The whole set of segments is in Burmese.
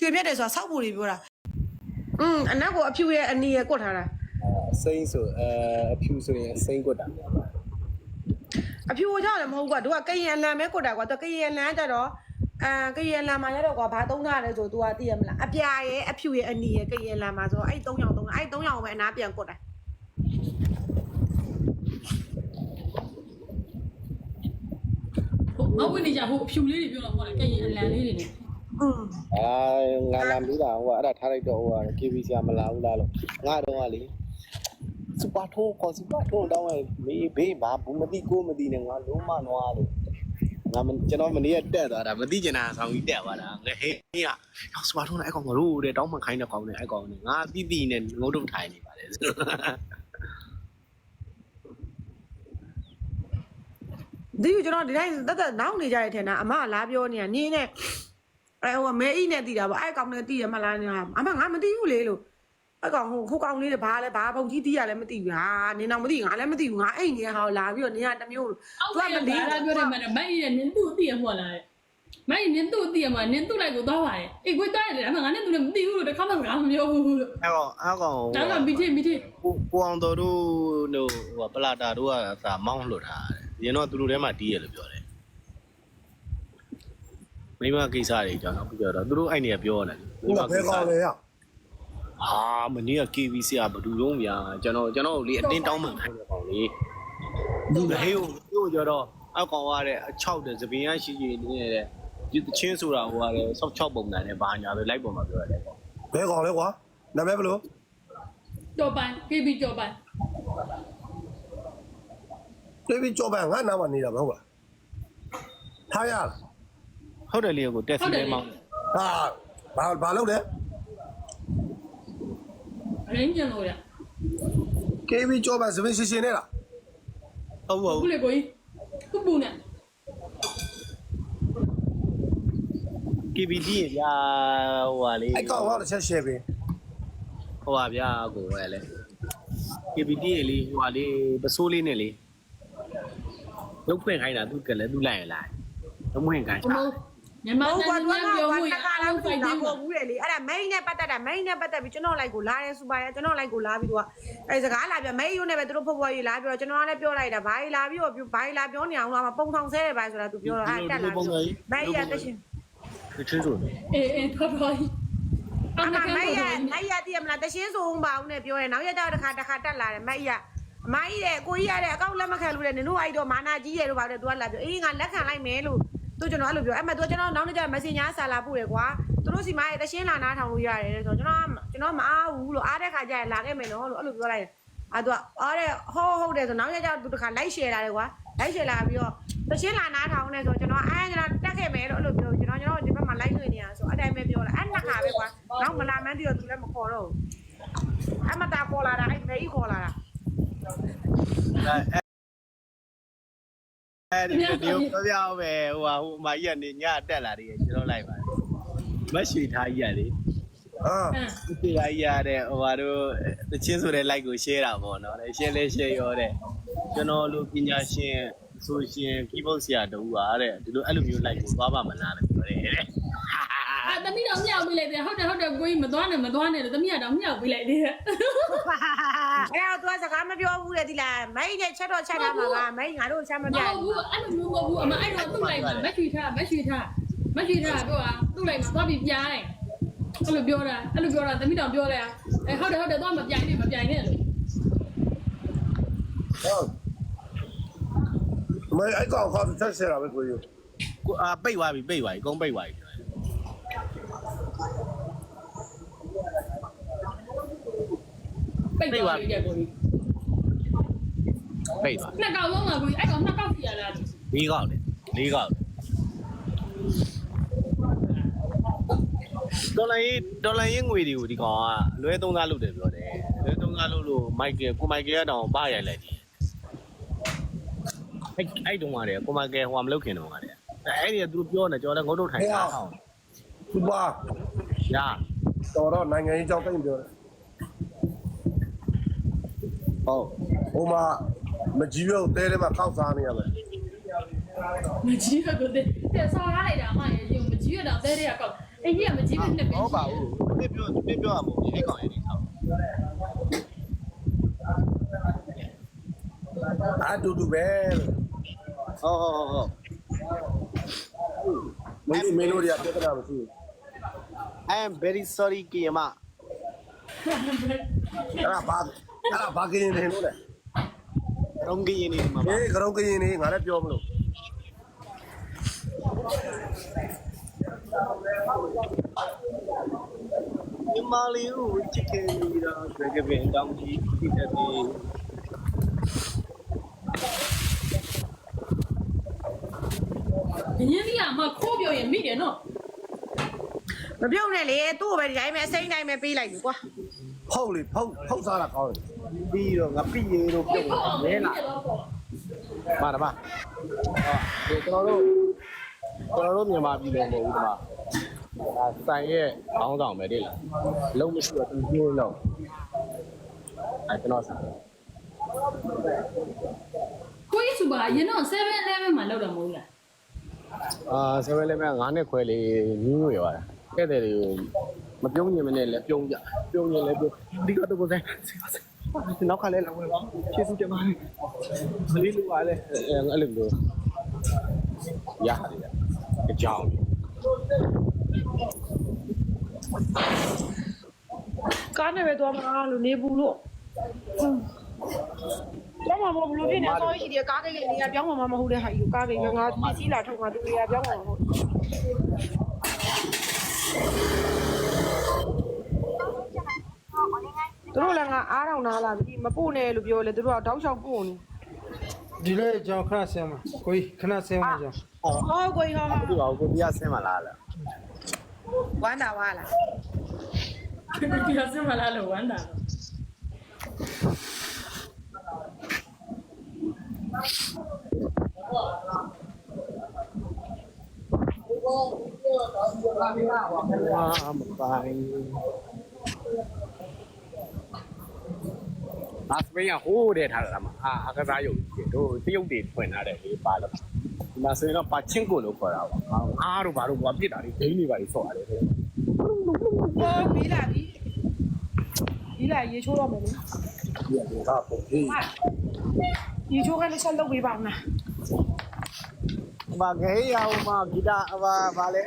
ရွှေပြတ်တယ်ဆိုတာစောက်ဖို့တွေပြောတာอืมအနက်ကိုအဖြူရဲ့အနီရဲ့ကွတ်ထားတာအစိမ့်ဆိုအဲအဖြူဆိုရင်အစိမ့်ကွတ်တာအဖြူကြောင့်လည်းမဟုတ်ကွာသူကကရင်လန်ပဲကွတ်တာကွာသူကရင်လန်ကြတော့အာကရင်လန်မှာရတော့ကွာဘာသုံးထားလဲဆိုသူကသိရမလားအပြာရဲ့အဖြူရဲ့အနီရဲ့ကရင်လန်မှာဆိုတော့အဲ့၃ရောင်သုံးအဲ့၃ရောင်ပဲအနာပြန်ကွတ်တာဟိုအဝင်နေကြဟိုအဖြူလေးတွေပြောတော့ဟောလေကရင်အလံလေးတွေနဲ့ အာငါလာပြီးတာဟိုကအဲ့ဒါထားလိုက်တော့ဟိုက KB ဆရာမလာဘူးလားလို့ငါတော့ကလေစပါထိုးခေါ်စပါထိုးတော့မေးဘေးဘာဘူးမသိကိုမသိနဲ့ငါလုံးမနွားလို့ငါကျွန်တော်မနေ့ကတက်သွားတာမသိကျင်တာဆောင်းကြီးတက်သွားတာငါဟေးဟေးကစပါထိုးနဲ့အဲ့ကောင်မလို့တဲ့တောင်းမှခိုင်းတဲ့ကောင်နဲ့အဲ့ကောင်နဲ့ငါတိတိနဲ့ငုတ်တုတ်ထိုင်နေပါလေဒီကိုကျွန်တော်ဒီတိုင်းတက်တက်နောက်နေကြရတဲ့ထင်တာအမကလာပြောနေတာနင်းနဲ့ အဲဟိုမဲအိနဲ့တည်တာပေါ့အဲ့ကောင်နဲ့တည်ရမလားညာအမငါမတည်ဘူးလေလို့အဲ့ကောင်ဟိုခိုးကောင်လေးတွေဘာလဲဘာပုံကြီးတည်ရလဲမသိဘူးဟာနင်းတော့မသိငါလည်းမသိဘူးငါအိနေဟာလာပြီးတော့နင်းကတမျိုးအောက်သူကကမမလီလေးလာပြောတယ်မနဲ့မိုက်ရဲ့နင်းသူ့အတိရမှလာတယ်မိုက်နင်းသူ့အတိရမှနင်းသူ့လိုက်ကိုသွားပါရဲ့အေးကိုသွားရတယ်အမငါနဲ့သူလည်းမသိဘူးလို့တခါမှငါမပြောဘူးလို့အဲ့ကောင်အဲ့ကောင်ဒါကမိထမိထကိုကိုအောင်တော်တို့တို့ဟိုပလာတာတို့ကသာမောင်းလွတ်ထားတယ်ရင်တော့သူတို့ထဲမှာတီးရလို့ပြောတယ် မိမကိစ္စတွေကြောင့်တော့ပြောတော့သူတို့အဲ့နေကပြောနေတယ်ဒီမှာဘယ်ကောင်လဲရဟာမနေ့က KBC ကဘယ်သူလုံးများကျွန်တော်ကျွန်တော်လေအတင်းတောင်းမှန်ခိုင်းတဲ့ကောင်လေဒီဟေးကိုပြောတော့အောက်ကောင်ရတဲ့အချောက်တဲ့သပင်ရရှိရှိနေတဲ့ဒီတချင်းဆိုတာဟိုရတယ်ဆောက်ချောက်ပုံစံနဲ့ဘာညာပဲလိုက်ပုံမှာပြောရတယ်ပေါ့ဘယ်ကောင်လဲကွာနာမည်ဘယ်လိုကြော်ပိုင် KB ကြော်ပိုင်ပြေးပြီးကြောပန်ငါနာမနေတာမဟုတ်လားထားရလား ဟုတ်တယ်လေကိုတက်စီထဲမှာဟာဘာဘာလုပ်လဲအရင်းကျန်လို့ရ KB ကြောပန်စပင်းရှင်းရှင်းနဲ့လားဟုတ်ဟုတ်ခုလေကိုကြီးခုပူနဲ့ KBD ရဟိုဟာလေအဲ့ကောင်ဟောတစ်ချက်ရှယ်ပေးဟိုပါဗျာကိုပဲလေ KBD လေဟိုပါလေပစိုးလေးနဲ့လေရုပ်ဖွင့်ခိုင်းတာသူကလည်းသူလိုက်ရလားရုပ်ဖွင့်ခိုင်းဟို မြန်မာဟုတ်နိုင်ငံကွာသူကပြောဘာမှုရတကားအလောက်လုံးဖိုဖိုက်က်တတင်ယ်ပါပေါ့ဘူးလေလေအဲ့ဒါမိန်းနဲ့ပတ်သက်တာမိန်းနဲ့ပတ်သက်ပြီးကျွန်တော်လိုက်ကိုလာတယ်စူပါရကျွန်တော်လိုက်ကိုလာပြီးတော့အဲ့စကားလာပြမိန်းရုံနဲ့ပဲသူတို့ဖွားဖွားကြီးလာပြီးတော့ကျွန်တော်ကလည်းပြောလိုက်တာဘာကြီးလာပြီးတော့ဘာကြီးလာပြောနေအောင်လားပုံထောင်ဆဲတယ်ဘာဆိုတာသူပြောတော့အဲ့တက်လာမိုင်းရတရှင်သူချင်းဆိုနေအေးအေးတော်တော်ကြီးအအမမကမိုင်းရမိုင်းမိုင်းရတည်မလားတရှင်းဆိုအောင်ပါဦးနဲ့ပြောတယ်နောက်ရက်တော့တစ်ခါတစ်ခါတက်လာတယ်မိုင်းရအမိုင်းရဲ့ကိုကြီးရတဲ့အကောက်လက်မခံလို့တဲ့နင်တို့အဲ့တော့မာနာကြီးရဲ့လို့ပါတဲ့သူကလာပြောအေးငါလက်ခံလိုက်မယ်လို့ သူကျွန်တော်အဲ့လိုပြောအဲ့မဲ့သူကျွန်တော်နောက်နေ့ကျ messenger ဆာလာပို့တယ်ကွာသူတို့စီမရဲ့တရှင်းလာနားထောင်လို့ရတယ်ဆိုတော့ကျွန်တော်ကျွန်တော်မအားဘူးလို့အားတဲ့ခါကျရင်လာခဲ့မယ်နော်လို့အဲ့လိုပြောလိုက်တယ်အဲ့သူကအားတဲ့ဟောဟုတ်တယ်ဆိုနောက်ရက်ကျသူတစ်ခါလိုက် share လာတယ်ကွာလိုက် share လာပြီးတော့တရှင်းလာနားထောင်နေဆိုကျွန်တော်အားကျွန်တော်တက်ခဲ့မယ်လို့အဲ့လိုပြောကျွန်တော်ကျွန်တော်ဒီဘက်မှာ live တွေ့နေရဆိုအဲ့တိုင်းပဲပြောလာအဲ့နှစ်ခါပဲကွာနောက်မလာမှန်းတည်းတော့သူလည်းမခေါ်တော့ဘူးအမတာခေါ်လာတာအဲ့မေကြီးခေါ်လာတာအဲ့ ဒီဒီကိုပြောပြအောင်ပဲဟိုဟာဟိုမာကြီးကနေညတက်လာတယ်ကျွန်တော်လိုက်ပါတယ်မက်ရွှေထားကြီးရလေဟာဒီကကြီးရတဲ့ဟိုဟာတို့တချင်းဆိုတဲ့ like ကို share တာပေါ့နော်။ share လဲ share ရောတဲ့ကျွန်တော်လိုပညာရှင်ဆိုရှင် keyboard ဆရာတူပါတဲ့ဒီလိုအဲ့လိုမျိုး like ကိုသွားပါမလားလို့ပြောတယ်တဲ့ အာတမီးတော့မြောက်ပေးလိုက်တယ်ဟုတ်တယ်ဟုတ်တယ်ကိုကြီးမသွားနဲ့မသွားနဲ့တမီးကတော့မြောက်ပေးလိုက်တယ်အဲ့တော့သူကစကားမပြောဘူးလေဒီလားမိုင်းနဲ့ချက်တော့ချက်ထားမှာပါမိုင်းငါတို့ချက်မမပြဟုတ်ဘူးဘူးအဲ့လိုမျိုးမဟုတ်ဘူးအမအဲ့တော့သူ့လိုက်မှာမက်ချွေထားမက်ချွေထားမက်ချွေထားပြောတာသူ့လိုက်မှာသွားပြီးပြိုင်အဲ့လိုပြောတာအဲ့လိုပြောတာတမီးတော့ပြောလိုက်အဲဟုတ်တယ်ဟုတ်တယ်သွားမပြိုင်နဲ့မပြိုင်နဲ့လို့ဟုတ်မအဲ့ကောင်ဟောတစ်ချက်ရှယ်တာပဲကိုယူကိုအာပိတ်သွားပြီပိတ်သွားပြီအကုန်ပိတ်သွားပြီ ပိတ်သွားပြီကြက်ကိုကြီးပိတ်သွားနှစ်ကောက်လုံးကကိုကြီးအဲ့ကောင်နှစ်ကောက်စီရလားလေးကောက်တယ်လေးကောက်ဒေါ်လာရေးဒေါ်လာရေးငွေတွေကိုဒီကောင်ကလွဲသုံးသားလုပ်တယ်ပြောတယ်လွဲသုံးသားလုပ်လို့မိုက်ကယ်ကိုမိုက်ကယ်ကတောင်ပါရိုက်လိုက်တယ်အဲ့အဲ့တုန်းကတည်းကကိုမိုက်ကယ်ဟိုမလုပ်ခင်တုန်းကတည်းကအဲ့ဒီကသူတို့ပြောနေကြော်လည်းငုတ်တုတ်ထိုင်တာအောင်စူပါရတော်တော့နိုင်ငံရေးကြောင်းတိတ်ပြောတယ် ဟုတ်ဟိုမှာမကြီးရုပ်တဲထဲမှာခောက်စားနေရမယ်မကြီးရကိုတဲ့တဲ့ဆော်ထားလိုက်တာအမရေရုံမကြီးရတော့တဲတဲ့ကောက်အေးကြီးကမကြည့်ဘူးနှစ်ပင်ဟုတ်ပါဘူးပြပြောပြပြောရမို့အဲ့ကောင်လေးထောက်အတူတူပဲလို့ဟုတ်ဟုတ်ဟုတ်မင်းတို့မင်းတို့တွေကပြဿနာမရှိဘူး I am very sorry ကီမအဲ့ဒါဘာ အဲ့ဒါဘာကင်းနေလို့လဲရုံးကင်းနေမှာပါအေးကရုံကင်းနေငါလည်းပြောမလို့ဒီမာလီကိုချစ်ခင်နေတာကြွယ်ကပင်တောင်းကြီးပြည့်တဲ့ဒီဘင်းကြီးကမှခိုးပြောရင်မိတယ်နော်မပြုတ်နဲ့လေသူ့ကိုပဲဒီတိုင်းပဲအစိမ့်တိုင်းပဲပေးလိုက်ပြီကွာဖုတ်လေဖုတ်ဖုတ်စားတာကောင်းတယ် ပြီးတော့ငါပြည့်ရေလို့ပြုတ်နေလားမာတမဟာဒီကျွန်တော်တို့ကျွန်တော်တို့မြန်မာပြည်လုံးမဟုတ်ဘူးဒီမှာဒါဆိုင်ရဲ့ခေါင်းဆောင်ပဲတိလားလုံးမရှိတော့သူပြင်းတော့အဲကျွန်တော်ဆိုင်ကိုကြီးစူပါရင်တော့7-11မှာလောက်တာမဟုတ်လားအာဆယ်ဝဲလည်းမငါးနှစ်ခွဲလေးညင်းရွယ်သွားတာတဲ့တဲ့တွေကိုမပြုံးညင်မနဲ့လည်းပြုံးကြပြုံးရင်လည်းပြုံးဒီကတော့ကိုယ်ဆိုင် နောက်ခါလဲလာဝင်ပါဖြည့်စုတယ်မှာမလေးလိုပါလေအဲ့လိုမျိုးရရတယ်အကြောင်းကားနဲ့ပဲသွားမှာလို့နေဘူးလို့တော့မမဘလို့ဖြစ်နေတော့ရှိတယ်ကားကိတ်လေးနေရာပြောင်းမှာမဟုတ်တဲ့ဟာယူကားကိတ်ကငါပစ္စည်းလာထုတ်မှာသူနေရာပြောင်းမှာမဟုတ် သူတို့လည်းငါအားတော့နားလာပြီမပို့နဲ့လို့ပြောလေသူတို့ကတောက်လျှောက်ပို့နေဒီလေကျွန်တော်ခဏဆင်းမှာကိုကြီးခဏဆင်းမှာကျွန်တော်ဟောကိုကြီးဟောဒီပါကိုပြဆင်းမလားလားဝမ်းတာဝါလားဒီကစမလာလို့ဝမ်းတာအာမပိုင် မစပင်းကဟိုးတဲ့ထားတာမှာအာအကစားရုပ်ကြီးတို့တရုပ်တွေဖွင့်ထားတယ်လေပါလို့ဒီမှာဆိုရင်တော့ပါချင်းကိုလို့ခေါ်တာပါအားတို့ဘာလို့ဘာပြစ်တာတွေဒိန်းတွေပါတွေဆော့ရတယ်ဟောပြီးလာပြီပြီးလာရေချိုးတော့မယ်လေဒီကပုံကြီးရေချိုးကလည်းချက်လုပ်ပေးပါဦးနာမခဲရအောင်မဂီတာအဘာဘာလဲ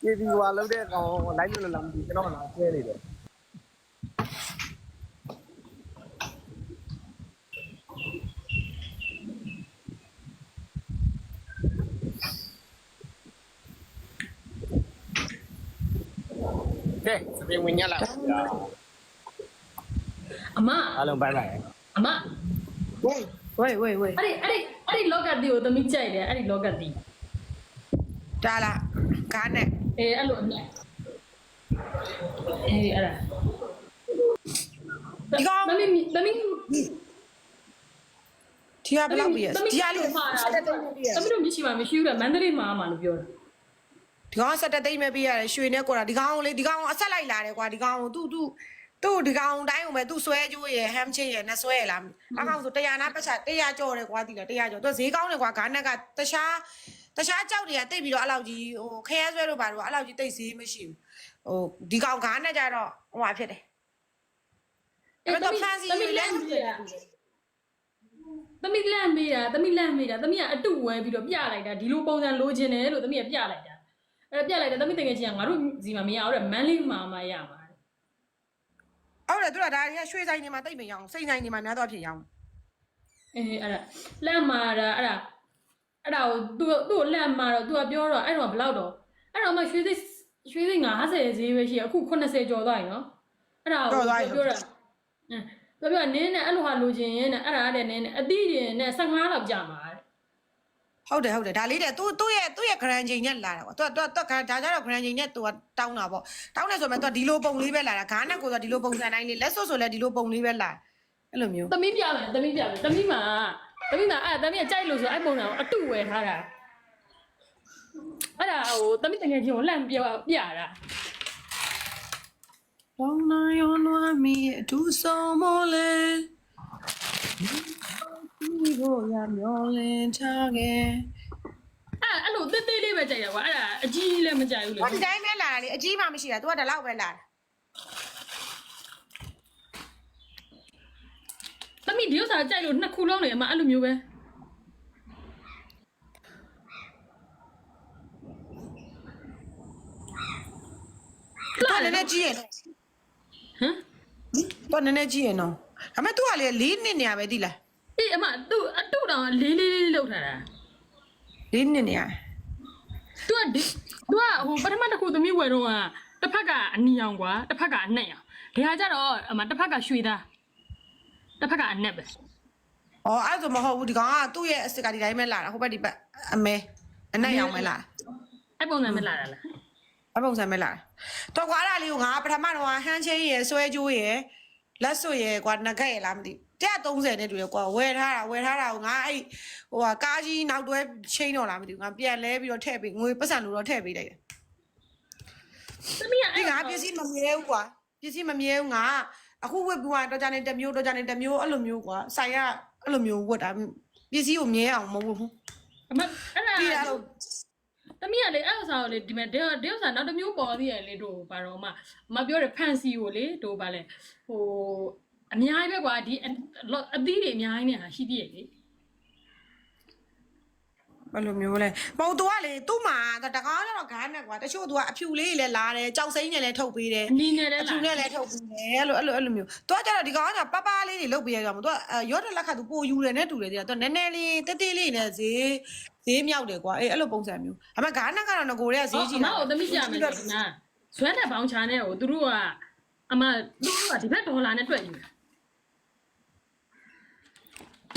ပြေဒီဝါလုံးတဲ့ကောင်လိုက်လို့လည်းမသိကျွန်တော်လာဆဲနေတယ် ပင်းဝင်ရလာအမအားလုံးဘိုင်ဘိုင်အမဝေးဝေးဝေးဝေးအဲ့ဒီအဲ့ဒီအဲ့ဒီလောကတီကိုသမီးကြိုက်တယ်အဲ့ဒီလောကတီတားလားကားနဲ့အေးအဲ့လိုအမြတ်အေးအဲ့ဒါသမီးသမီးဒီကဘယ်လောက်ပြည့်ဒီကလေးမှာတာသမီးတို့မရှိမှမရှိဘူးတဲ့မန္တလေးမှာမှလို့ပြောတာ ဒီကောင်ဆက်တသိမ့်မဲ့ပြရတယ်ရွှေနဲ့ကွာဒီကောင်လေးဒီကောင်အဆက်လိုက်လာတယ်ကွာဒီကောင်သူ့သူ့သူ့ဒီကောင်တိုင်းအောင်ပဲသူ့ဆွဲကြိုးရယ်ဟမ်ချစ်ရယ်နဲ့ဆွဲရလားအကောင်ဆို100နာပတ်ချ100ကြော်တယ်ကွာဒီလား100ကြော်သူဈေးကောင်းတယ်ကွာဂါနက်ကတခြားတခြားကြောက်တွေကတိတ်ပြီးတော့အဲ့လောက်ကြီးဟိုခရဲဆွဲလို့ပါတော့အဲ့လောက်ကြီးတိတ်ဈေးမရှိဘူးဟိုဒီကောင်ဂါနက်ကြတော့ဟိုဟာဖြစ်တယ်အဲ့တော့ဖန်စီယူလဲသမီးလန့်မေးတာသမီးလန့်မေးတာသမီးကအတုဝဲပြီးတော့ပြလိုက်တာဒီလိုပုံစံလိုချင်တယ်လို့သမီးကပြလိုက်တာ အဲ့ဒါပြလိုက်တယ်သမီးတကယ်ချင်းကငါတို့စီမှာမရအောင်တဲ့မန်းလေးမှာမှရမှာဟုတ်တယ်သူကဒါတွေကရွှေဆိုင်နေမှာတိတ်မရောင်းစိတ်ဆိုင်နေမှာများတော့ဖြစ်ရောင်းအေးအဲ့ဒါလန့်မာတာအဲ့ဒါအဲ့ဒါကိုသူ့သူ့ကိုလန့်မာတော့သူကပြောတော့အဲ့တော့ဘယ်လောက်တော့အဲ့တော့မှရွှေသိရွှေသိ90ဈေးပဲရှိအခု80ကျော်သွားပြီနော်အဲ့ဒါကိုပြောတာအင်းပြောပြောနင်းနဲ့အဲ့လိုဟာလိုချင်ရင်နဲ့အဲ့ဒါတဲ့နင်းနဲ့အသီးတွေနဲ့15လောက်ကြာမှာတဲ့ ဟုတ်တယ်ဟုတ်တယ်ဒါလေးတဲ့သူသူ့ရဲ့သူ့ရဲ့ grand ချိန်နဲ့လာတာပေါ့သူကသူကသူကဒါကြတော့ grand ချိန်နဲ့သူကတောင်းတာပေါ့တောင်းတယ်ဆိုမှသူကဒီလိုပုံလေးပဲလာတာဂါနဲ့ကိုဆိုဒီလိုပုံစံတိုင်းလေးလက်စွပ်ဆိုလည်းဒီလိုပုံလေးပဲလာအဲ့လိုမျိုးသမီးပြမယ်သမီးပြမယ်သမီးမှာသမီးမှာအဲ့သမီးကကြိုက်လို့ဆိုအဲ့ပုံစံကိုအတုဝယ်ထားတာအဲ့ဒါဟိုသမီးတကယ်ချင်းကိုလန့်ပြပြတာလောင်းနာယောနွားမီအထူးဆုံးမလဲ ဒီကိုရမျောလင်းချခဲ့အဲ့လိုတက်သေးလေးပဲကြိုက်တာကွာအဲ့ဒါအကြီးကြီးလည်းမကြိုက်ဘူးလေဟောဒီတိုင်းပဲလာတာလေအကြီးမှမရှိတာ तू ကဒီလောက်ပဲလာတာသမီးဒီဥစ္စာကြိုက်လို့နှစ်ခုလုံးနေအမအဲ့လိုမျိုးပဲသူကနည်းနည်းကြီးရင်ဟမ်သူကနည်းနည်းကြီးရင်တော့ဒါပေမဲ့ तू ကလေ၄နှစ်နေရပဲတိလား အေးအမသူ့အတူတောင်လေးလေးလေးလောက်ထားတာ၄နှစ်နေရသူကဒီသူကဟိုပထမတစ်ခုသမီးဝယ်တော့ကတစ်ဖက်ကအနီရောင်ကွာတစ်ဖက်ကအနက်ရောင်ဒီဟာကြတော့အမတစ်ဖက်ကရွှေသားတစ်ဖက်ကအနက်ပဲ။အော်အဲ့ဒါဆိုမဟုတ်ဘူးဒီကောင်ကသူ့ရဲ့အစ်စ်ကဒီတိုင်းပဲလာတာဟိုဘက်ဒီဘက်အမဲအနက်ရောင်ပဲလာတာအဲ့ပုံစံပဲလာတာလားအပုံစံပဲလာတာ။တော့ကွာအဲ့ဒါလေးကိုငါပထမတော့ဟန်းချင်းရယ်ဆွဲကြိုးရယ်လက်စွပ်ရယ်ကွာငကက်ရယ်လားမသိဘူး 130နဲ့တူရယ်ကွာဝယ်ထားတာဝယ်ထားတာကိုငါအဲ့ဟိုကကားကြီးနောက်တွဲချိန်တော့လားမသိဘူးငါပြန်လဲပြီးတော့ထည့်ပေးငွေပတ်စံလို့တော့ထည့်ပေးလိုက်တယ်သမီးက။ဒီငါပစ္စည်းမမြဲဘူးကွာပစ္စည်းမမြဲဘူးငါအခုဝတ်ပြီးတော့ကြနေတစ်မျိုးတော့ကြနေတစ်မျိုးအဲ့လိုမျိုးကွာဆိုင်ကအဲ့လိုမျိုးဝတ်တာပစ္စည်းကိုမြဲအောင်မဝတ်ဘူးအမအဲ့ဒါ။ပြီးရတော့သမီးကလေအဲ့ဥစ္စာကိုလေဒီမဲ့ဒီဒီဥစ္စာနောက်တစ်မျိုးပေါ်သေးရလေတို့ဘာတော့မှအမပြောတယ်ဖန်စီကိုလေတို့ဘာလဲဟို အများကြီးပဲကွာဒီအအသီးတွေအများကြီးနေတာရှိသေးရဲ့လေဘယ်လိုမျိုးလဲပုံတူကလေသူ့မှာတကားတော့ဂါးနဲ့ကွာတချို့သူကအဖြူလေးတွေလည်းလာတယ်ကြောက်စိမ့်နဲ့လည်းထုတ်ပေးတယ်အနီးနဲ့လည်းအဖြူလာနဲ့လည်းထုတ်ပေးတယ်အဲ့လိုအဲ့လိုအဲ့လိုမျိုးသူကကျတော့ဒီကောင်ကပပလေးတွေလုပ်ပေးရတော့သူကရော့တဲ့လက်ခတ်သူပိုယူတယ်နဲ့တူတယ်တဲ့သူကနည်းနည်းလေးတက်တက်လေးနဲ့ဈေးဈေးမြောက်တယ်ကွာအေးအဲ့လိုပုံစံမျိုးအမဂါးနဲ့ကတော့ငကိုတွေကဈေးကြီးအမကိုသမီးပြမယ်လေဒီမှာဇွဲတဲ့ဘောင်းချာနဲ့ကိုသူတို့ကအမသူတို့ကဒီဘက်ဒေါ်လာနဲ့တွက်ယူတာ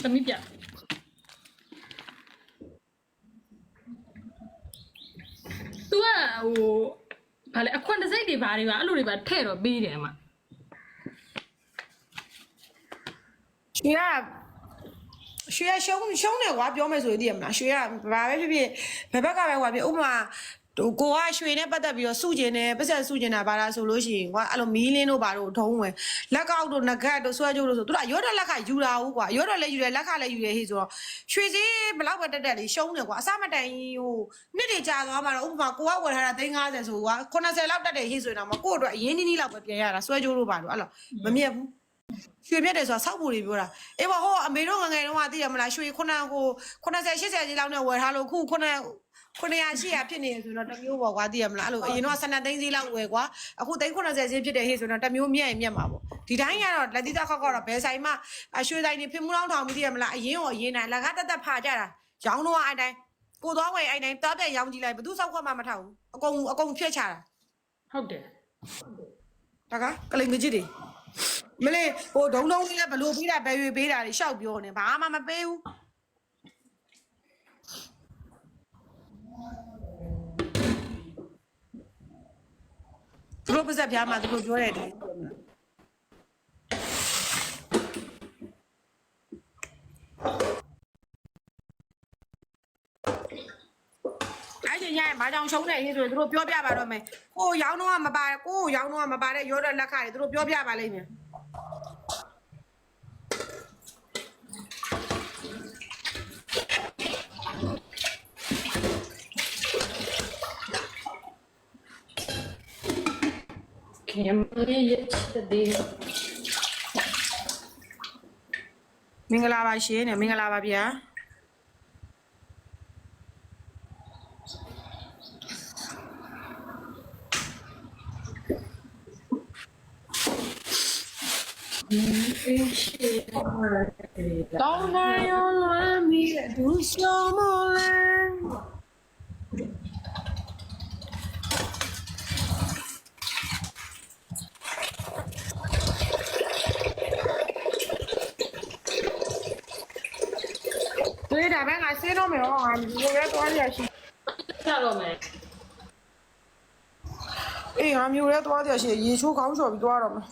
သမီးပြသူကဟိုဘာလဲအခွင့်တစ်စိတ်တွေဘာတွေပါအဲ့လိုတွေပါထည့်တော့ပေးတယ်အမရွှေကရွှေကရှုံးရှုံးတယ်ကွာပြောမယ်ဆိုရင်သိရမလားရွှေကဘာပဲဖြစ်ဖြစ်ဘယ်ဘက်ကပဲကွာဖြစ်ဥပမာ ဟိုကိုကရွှေနဲ့ပတ်သက်ပြီးတော့စုကျင်တယ်ပတ်သက်စုကျင်တာဘာလားဆိုလို့ရှိရင်ကွာအဲ့လိုမီးလင်းတို့ဘာတို့ထုံးဝင်လက်ကောက်တို့ငကတ်တို့ဆွဲကြိုးတို့ဆိုသူကရော့တဲ့လက်ခယူတာဟုတ်ကွာရော့တဲ့လည်းယူတယ်လက်ခလည်းယူတယ်ဟေ့ဆိုတော့ရွှေစည်းဘလောက်ပဲတက်တက်လေးရှုံးတယ်ကွာအစမတိုင်ဟိုနှစ်တွေကြာသွားမှတော့ဥပမာကိုကဝယ်ထားတာ350ဆိုကွာ80လောက်တက်တယ်ဟေ့ဆိုရင်တော့မကို့အတွက်အရင်နီးနီးလောက်ပဲပြန်ရတာဆွဲကြိုးတို့ဘာတို့အဲ့လိုမမြက်ဘူးရွှေပြက်တယ်ဆိုတာစောက်ပူတွေပြောတာအေးပါဟိုအမေတို့ငငယ်တုန်းကသိရမလားရွှေခုနဟို90 80ကြီးလောက်နဲ့ဝယ်ထားလို့ခုခုန 900 800ဖြစ်နေရဆိုတော့တစ်မျိုးပေါ့ကွာသိရမလားအဲ့လိုအရင်တော့12သိန်းဈေးလောက်ဝယ်ကွာအခုသိန်း90ဈေးဖြစ်တယ်ဟေ့ဆိုတော့တစ်မျိုးမြက်ရင်မြက်မှာပေါ့ဒီတိုင်းကတော့လက်တိတခောက်ကတော့ဘယ်ဆိုင်မှရွှေဆိုင်နေဖင်မှုလောင်းထောင်ပြီးသိရမလားအရင်ရောအရင်တိုင်းလက်ကားတက်တက်ဖာကြတာရောင်းတော့အဲ့တိုင်းကိုသွားဝယ်အဲ့တိုင်းတားတဲ့ရောင်းကြည့်လိုက်ဘသူစောက်ခွက်မှမထောက်ဘူးအကုန်အကုန်ဖြက်ချတာဟုတ်တယ်တကားကလိန်မကြည့်တယ်မလေးဟိုဒုံဒုံလေးလည်းဘလို့ပေးတာဘယ်ရွေပေးတာတွေရှောက်ပြောနေဘာမှမပေးဘူး သူတို့ပါဇက်ပြားမှာသူတို့ပြောတဲ့အတိုင်းအဲ့ဒီညရဲ့မာကြောင်ရှုံးနေရေးဆိုရင်သူတို့ပြောပြပါတော့မယ်ကိုရောင်းတော့မပါကိုရောင်းတော့မပါတဲ့ရောတဲ့လက်ခါတွေသူတို့ပြောပြပါလိမ့်မယ် ခင်မရဲ့ရဲ့တဲ့မင်္ဂလာပါရှင်နဲ့မင်္ဂလာပါဗျာတောင်းနိုင်ရောလမ်းမီဒူရှောမလ တွေးတာပဲငါစေးတော့မယ်ဟောငါဒီလိုပဲသွားရရှိချတော့မယ်အေးငါမျိုးရဲသွားရရှိရေချိုးကောင်းချော်ပြီးသွားတော့မယ်